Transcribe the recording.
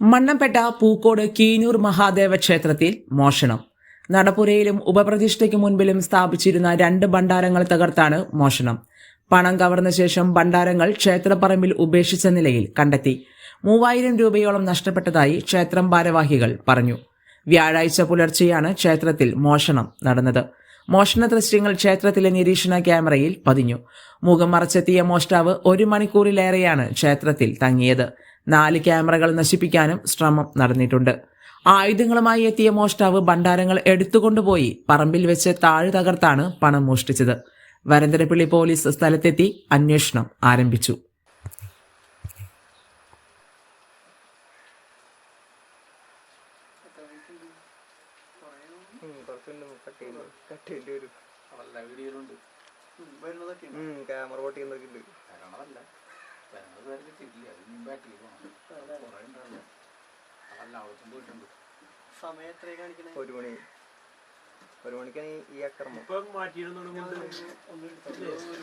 മണ്ണംപേട്ട പൂക്കോട് കീനൂർ മഹാദേവ ക്ഷേത്രത്തിൽ മോഷണം. നടപ്പുരയിലും ഉപപ്രതിഷ്ഠയ്ക്ക് മുൻപിലും സ്ഥാപിച്ചിരുന്ന രണ്ട് ഭണ്ഡാരങ്ങൾ തകർത്താണ് മോഷണം. പണം കവർന്ന ശേഷം ഭണ്ഡാരങ്ങൾ ക്ഷേത്രപ്പറമ്പിൽ ഉപേക്ഷിച്ച നിലയിൽ കണ്ടെത്തി. മൂവായിരം രൂപയോളം നഷ്ടപ്പെട്ടതായി ക്ഷേത്രം ഭാരവാഹികൾ പറഞ്ഞു. വ്യാഴാഴ്ച പുലർച്ചെയാണ് ക്ഷേത്രത്തിൽ മോഷണം നടന്നത്. മോഷണ ദൃശ്യങ്ങൾ ക്ഷേത്രത്തിലെ നിരീക്ഷണ ക്യാമറയിൽ പതിഞ്ഞു. മുഖം മറച്ചെത്തിയ മോഷ്ടാവ് ഒരു മണിക്കൂറിലേറെയാണ് ക്ഷേത്രത്തിൽ തങ്ങിയത്. നാല് ക്യാമറകൾ നശിപ്പിക്കാനും ശ്രമം നടന്നിട്ടുണ്ട്. ആയുധങ്ങളുമായി എത്തിയ മോഷ്ടാവ് ഭണ്ഡാരങ്ങൾ എടുത്തുകൊണ്ടുപോയി പറമ്പിൽ വെച്ച് താഴ് തകർത്താണ് പണം മോഷ്ടിച്ചത്. വരന്തരപ്പിള്ളി പോലീസ് സ്ഥലത്തെത്തി അന്വേഷണം ആരംഭിച്ചു. ക്യാമറ ഉണ്ട്. മുമ്പ് കുറേ ഉണ്ടാവില്ല. അതല്ല അവിടത്തും പോയിട്ടുണ്ട്. സമയം എത്രയാ കാണിക്കണേ? ഒരു മണി. ഒരു മണിക്കാണ് ഈ- അക്രമം. ഒന്ന് എടുത്തോ.